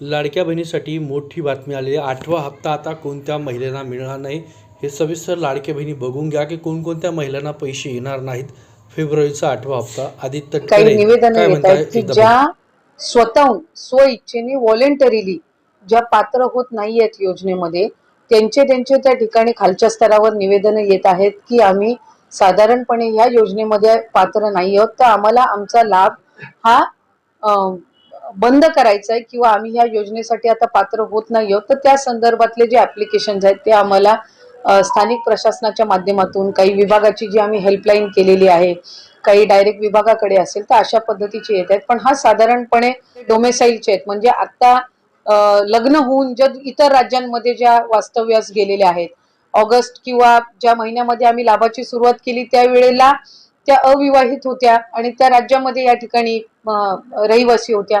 लाडक्या बहिणीसाठी मोठी बातमी आलेली आहे. आठवा हप्ता आता कोणत्या महिलांना मिळणार नाही? हे सविस्तर लाडक्या बहिणी बघून घ्या की कोणकोणत्या महिलांना पैसे येणार नाहीत. फेब्रुवारीचा आठवा हप्ता. आदित्य काही निवेदन की ज्या स्वतःहून स्व इच्छेने व्हॉलेंटरीली ज्या पात्र होत नाहीयेत योजनेमध्ये त्यांचे त्यांचे त्या ठिकाणी खालच्या स्तरावर निवेदन येत आहेत की आम्ही साधारणपणे ह्या योजनेमध्ये पात्र नाही आहोत. तर आम्हाला आमचा लाभ हा बंद करायचं आहे किंवा आम्ही ह्या योजनेसाठी आता पात्र होत नाही आहोत तर त्या संदर्भातले जे ऍप्लिकेशन आहेत ते आम्हाला स्थानिक प्रशासनाच्या माध्यमातून काही विभागाची जी आम्ही हेल्पलाईन केलेली आहे काही डायरेक्ट विभागाकडे असेल तर अशा पद्धतीचे येत आहेत. पण हा साधारणपणे डोमेसाईलचे आहेत. म्हणजे आता लग्न होऊन ज्या इतर राज्यांमध्ये ज्या वास्तव्यास गेलेल्या आहेत ऑगस्ट किंवा ज्या महिन्यामध्ये आम्ही लाभाची सुरुवात केली त्यावेळेला त्या अविवाहित होत्या आणि त्या राज्यामध्ये या ठिकाणी रहिवासी होत्या.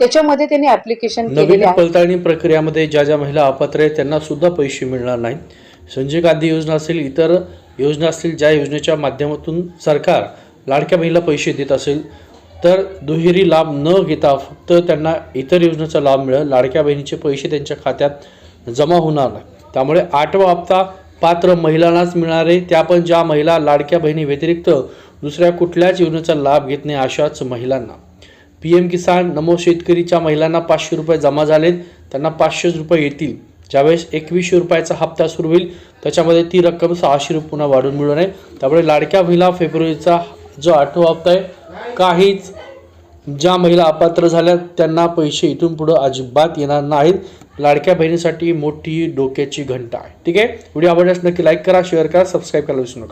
त्याच्यामध्ये त्यांनी ऍप्लिकेशन केलेले नवीन आहे. पडताळणी प्रक्रियामध्ये ज्या ज्या महिला अपात्र आहेत त्यांना सुद्धा पैसे मिळणार नाहीत. संजय गांधी योजना असेल इतर योजना असतील ज्या योजनेच्या माध्यमातून सरकार लाडक्या बहिणीला पैसे देत असेल तर दुहेरी लाभ न घेता फक्त त्यांना इतर योजनेचा लाभ मिळेल. लाडक्या बहिणीचे पैसे त्यांच्या खात्यात जमा होणार नाही. त्यामुळे आठवा हप्ता पात्र महिलांनाच मिळणार आहे. त्या पण ज्या महिला लाडक्या बहिणी व्यतिरिक्त दुसऱ्या कुठल्याच योजनेचा लाभ घेत नाही अशाच महिलांना. पी एम किसान नमो शेतकरीच्या महिलांना पाचशे रुपये जमा झालेत. त्यांना पाचशेच रुपये येतील. ज्यावेळेस एकवीसशे रुपयाचा हप्ता सुरू होईल त्याच्यामध्ये ती रक्कम सहाशे रुपये पुन्हा वाढून मिळू नये त्यामुळे लाडक्या महिला फेब्रुवारीचा जो आठवा हप्ता आहे काहीच ज्या महिला अपात्र झाल्या त्यांना पैसे इथून पुढं अजिबात येणार नाहीत. लाडक्या बहिणीसाठी मोठी डोक्याची घंटा आहे. ठीक आहे? व्हिडिओ आवडल्यास नक्की लाईक करा शेअर करा सबस्क्राईब करायला विसरू नका.